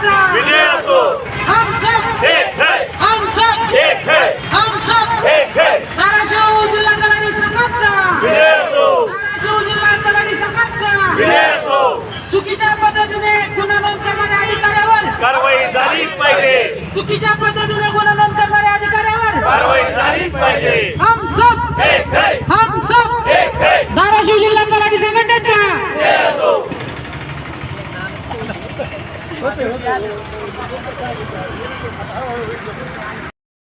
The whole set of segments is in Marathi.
विजय असो. एक है एक है एक है विजय असो. विजय असो चुकीच्या पद्धतीने गुन्हा नोंद करणाऱ्या अधिकाऱ्यावर कारवाई झालीच पाहिजे. चुकीच्या पद्धतीने गुन्हा नोंद करणाऱ्या अधिकाऱ्यावर कारवाई झालीच पाहिजे हम सब एक है हम सब एक है धाराशिव जिल्हा तलाठी संघटनेचा विजय असो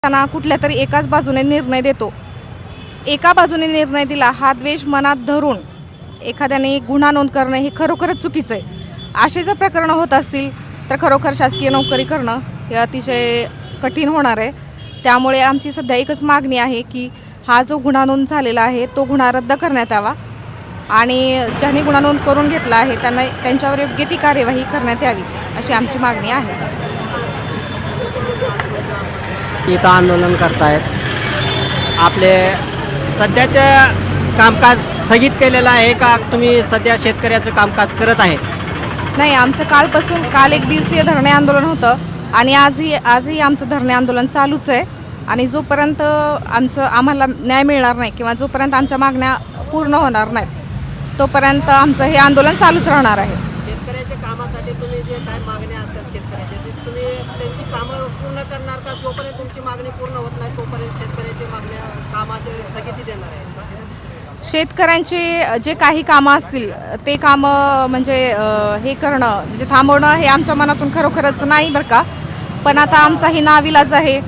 त्यांना कुठल्या तरी एकाच बाजूने निर्णय देतो. एका बाजूने निर्णय दिला हा द्वेष मनात धरून एखाद्याने गुन्हा नोंद करणं हे खरोखरच चुकीचं आहे. असे जर प्रकरणं होत असतील तर खरोखर शासकीय नोकरी करणं हे अतिशय कठीण होणार आहे. त्यामुळे आमची सध्या एकच मागणी आहे की हा जो गुन्हा नोंद झालेला आहे तो गुन्हा रद्द करण्यात यावा. आणि ज्यांनी गुन्हा नोंद करून घेतला आहे त्यांना त्यांच्यावर योग्य ती कार्यवाही करण्यात यावी अशी आमची मागणी आहे. इथं आंदोलन करतायत. आपले सध्याचं कामकाज स्थगित केलेलं आहे का तुम्ही सध्या शेतकऱ्याचं कामकाज करत आहे? नाही आमचं कालपासून काल एक दिवसीय धरणे आंदोलन होतं आणि आजही आजही आमचं धरणे आंदोलन चालूच आहे. आणि जोपर्यंत आमचं आम्हाला न्याय मिळणार नाही किंवा जोपर्यंत आमच्या मागण्या पूर्ण होणार नाहीत तोपर्यंत आमचं हे आंदोलन चालूच राहणार आहे. शेतकऱ्याच्या कामासाठी तुम्ही जे काय मागण्या असतात शेतकऱ्याच्या ते तुम्ही त्यांची कामं पूर्ण करणार का? जोपर्यंत तुमची मागणी पूर्ण होत नाही तोपर्यंत शेतकऱ्याची मागण्या कामाचे स्थगिती देणार आहे? शेतकऱ्यांचे जे काही कामं असतील ते कामं म्हणजे हे करणं म्हणजे थांबवणं हे आमच्या मनातून खरोखरच नाही बरं का. पण आता आमचाही नाविलाज आहे.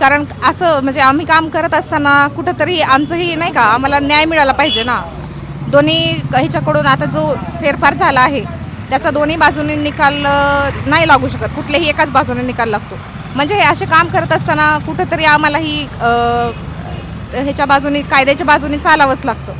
कारण असं म्हणजे आम्ही काम करत असताना कुठंतरी आमचंही नाही का आम्हाला न्याय मिळाला पाहिजे ना. दोन्ही ह्याच्याकडून आता जो फेरफार झाला आहे त्याचा दोन्ही बाजूने निकाल नाही लागू शकत. कुठल्याही एकाच बाजूने निकाल लागतो. म्हणजे हे असे काम करत असताना कुठंतरी आम्हालाही ह्याच्या बाजूने कायद्याच्या बाजूने चालावंच लागतं.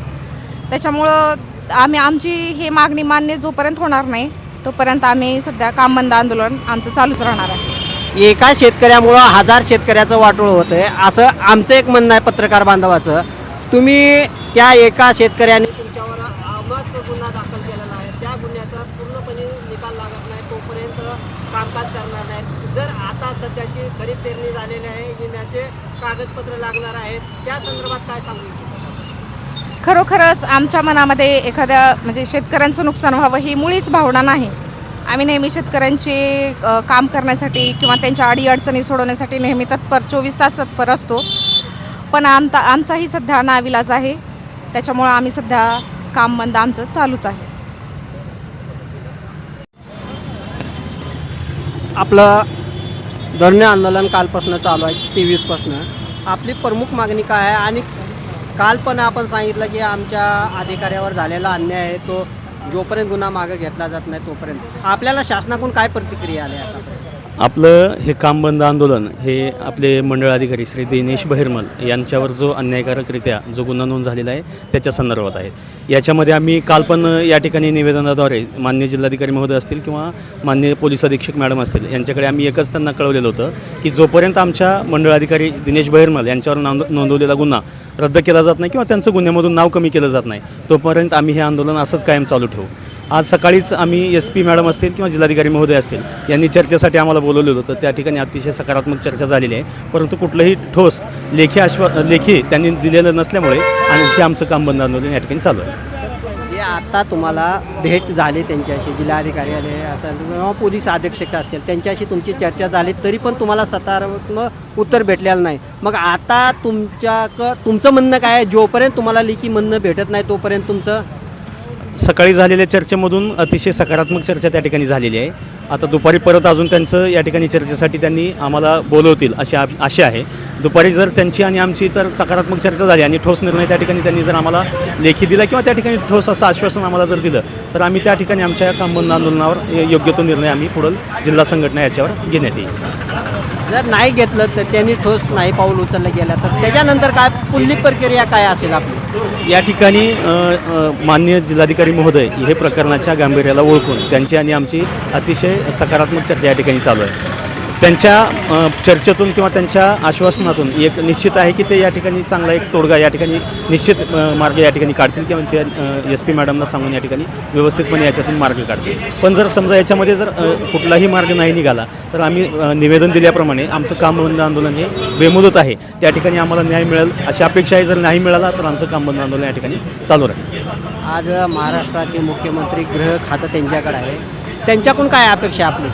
त्याच्यामुळं आम्ही आमची हे मागणी मान्य जोपर्यंत होणार नाही तोपर्यंत आम्ही सध्या काम बंद आंदोलन आमचं चालूच राहणार आहे. एका शेतकऱ्यामुळं हजार शेतकऱ्याचं वाटोळ होतं आहे असं आमचं एक म्हणणं आहे पत्रकार बांधवाचं. तुम्ही त्या एका शेतकऱ्याने तुमच्यावर आमच गुन्हा दाखल केलेला आहे त्या गुन्ह्याचा पूर्णपणे निकाल लागत नाही तोपर्यंत कामकाज करणार नाही. जर आता सध्याची खरीप पेरणी झालेली आहे विम्याचे कागदपत्र लागणार आहेत त्या संदर्भात काय सांगू इच्छिता? खरोखरच आमच्या मनामध्ये एखाद्या म्हणजे शेतकऱ्यांचं नुकसान व्हावं ही मुळीच भावना नाही. आम्ही नेहमी शेतकऱ्यांचे काम करण्यासाठी किंवा त्यांच्या अडीअडचणी सोडवण्यासाठी नेहमी तत्पर चोवीस तास तत्पर असतो. पण आमचा आमचाही सध्या नाविलाज आहे. त्याच्यामुळं आम्ही सध्या काम बंद आमचं चालूच आहे. आपलं धरणे आंदोलन कालपासून चालू आहे तेवीसपासून. आपली प्रमुख मागणी काय आहे? आणि काल पण आपण सांगितलं की आमच्या अधिकाऱ्यावर झालेला अन्याय आहे तो जोपर्यंत गुन्हा मागे घेतला जात नाही तोपर्यंत. आपल्याला शासनाकडून काय प्रतिक्रिया आली आता आपलं हे काम बंद आंदोलन हे आपले मंडळ अधिकारी श्री दिनेश बहिरमल यांच्यावर जो अन्यायकारकरित्या जो गुन्हा नोंद झालेला आहे त्याच्या संदर्भात आहे. याच्यामध्ये आम्ही काल पण या ठिकाणी निवेदनाद्वारे मान्य जिल्हाधिकारी महोदय असतील किंवा मान्य पोलीस अधीक्षक मॅडम असतील यांच्याकडे आम्ही एकच त्यांना कळवलेलं होतं की जोपर्यंत आमच्या मंडळ अधिकारी दिनेश बहिरमल यांच्यावर नोंद नोंदवलेला गुन्हा रद्द केला जात नाही किंवा त्यांचं गुन्ह्यामधून नाव कमी केलं जात नाही तोपर्यंत आम्ही हे आंदोलन असंच कायम चालू ठेवू. आज सकाळीच आम्ही एस पी मॅडम असतील किंवा जिल्हाधिकारी महोदय असतील यांनी चर्चेसाठी आम्हाला बोलवलेलं होतं. त्या ठिकाणी अतिशय सकारात्मक चर्चा झालेली आहे. परंतु कुठलंही ठोस लेखी आश्वा लेखी त्यांनी दिलेलं नसल्यामुळे आणि आमचं काम बंद आंदोलन या ठिकाणी चालू आहे. जे आता तुम्हाला भेट झाली त्यांच्याशी जिल्हाधिकारी आले असेल किंवा पोलीस अधीक्षक असतील त्यांच्याशी तुमची चर्चा झाली तरी पण तुम्हाला सकारात्मक उत्तर भेटलेलं नाही. मग आता तुमच्या क तुमचं म्हणणं काय आहे? जोपर्यंत तुम्हाला लेखी म्हणणं भेटत नाही तोपर्यंत तुमचं सकाळी झालेल्या चर्चेमधून अतिशय सकारात्मक चर्चा त्या ठिकाणी झालेली आहे. आता दुपारी परत अजून त्यांचं या ठिकाणी चर्चेसाठी त्यांनी आम्हाला बोलवतील अशी आप- आशा आहे. दुपारी जर त्यांची आणि आमची जर सकारात्मक चर्चा झाली आणि ठोस निर्णय त्या ठिकाणी त्यांनी जर आम्हाला लेखी दिला किंवा त्या ठिकाणी ठोस असं आश्वासन आम्हाला जर दिलं तर आम्ही त्या ठिकाणी आमच्या कामबंद आंदोलनावर योग्य तो निर्णय आम्ही पुढं जिल्हा संघटना याच्यावर घेण्यात येईल. जर नाही घेतलं तर त्यांनी ठोस नाही पाऊल उचललं गेलं तर त्याच्यानंतर काय पुढली प्रक्रिया काय असेल आपली? या ठिकाणी माननीय जिल्हाधिकारी महोदय हे प्रकरणाच्या गांभीर्याला ओळखून त्यांची आणि आमची अतिशय सकारात्मक चर्चा या ठिकाणी चालू आहे. त्यांच्या चर्चेतून किंवा त्यांच्या आश्वासनातून एक निश्चित आहे की ते या ठिकाणी चांगला एक तोडगा या ठिकाणी निश्चित मार्ग या ठिकाणी काढतील किंवा त्या एस पी मॅडमला सांगून या ठिकाणी व्यवस्थितपणे याच्यातून मार्ग काढतील. पण जर समजा याच्यामध्ये जर कुठलाही मार्ग नाही निघाला तर आम्ही निवेदन दिल्याप्रमाणे आमचं काम बंद आंदोलन हे बेमुदत आहे. त्या ठिकाणी आम्हाला न्याय मिळेल अशी अपेक्षा आहे. जर नाही मिळाला तर आमचं काम बंद आंदोलन या ठिकाणी चालू राहील. आज महाराष्ट्राचे मुख्यमंत्री गृह खातं त्यांच्याकडे आहे. त्यांच्याकडून काय अपेक्षा आपली?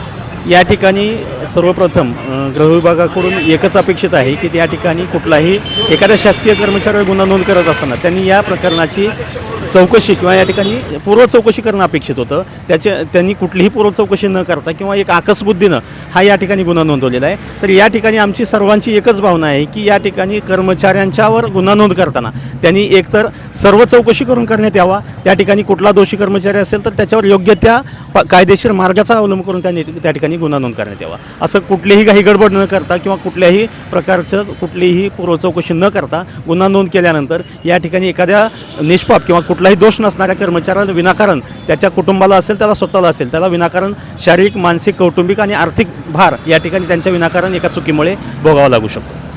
या ठिकाणी सर्वप्रथम अ, गृहविभागाकडून एकच अपेक्षित आहे की त्या ठिकाणी कुठलाही एखाद्या शासकीय कर्मचाऱ्यावर गुन्हा नोंद करत असताना त्यांनी या प्रकरणाची चौकशी किंवा या ठिकाणी पूर्व चौकशी करणं अपेक्षित होतं. त्याच्या त्यांनी कुठलीही पूर्व चौकशी न करता किंवा एक आकस्बुद्धीनं हा या ठिकाणी गुन्हा नोंदवलेला आहे. तर या ठिकाणी आमची सर्वांची एकच भावना आहे की या ठिकाणी कर्मचाऱ्यांच्यावर गुन्हा नोंद करताना त्यांनी एकतर सर्व चौकशी करून करण्यात यावा त्या ठिकाणी कुठला दोषी कर्मचारी असेल तर त्याच्यावर योग्य त्या प- कायदेशीर मार्गाचा अवलंब करून त्यांनी त्या ठिकाणी गुन्हा नोंद करण्यात यावा. असं कुठलीही काही गडबड न करता किंवा कुठल्याही प्रकारचं कुठलीही पूर्व चौकशी न करता गुन्हा नोंद केल्यानंतर या ठिकाणी एखाद्या निष्पाप किंवा कुठलाही दोष नसणाऱ्या कर्मचाऱ्याला विनाकारण त्याच्या कुटुंबाला असेल त्याला स्वतःला असेल त्याला विनाकारण शारीरिक मानसिक कौटुंबिक आणि आर्थिक भार या ठिकाणी त्यांच्या विनाकारण एका चुकीमुळे भोगावा लागू शकतो.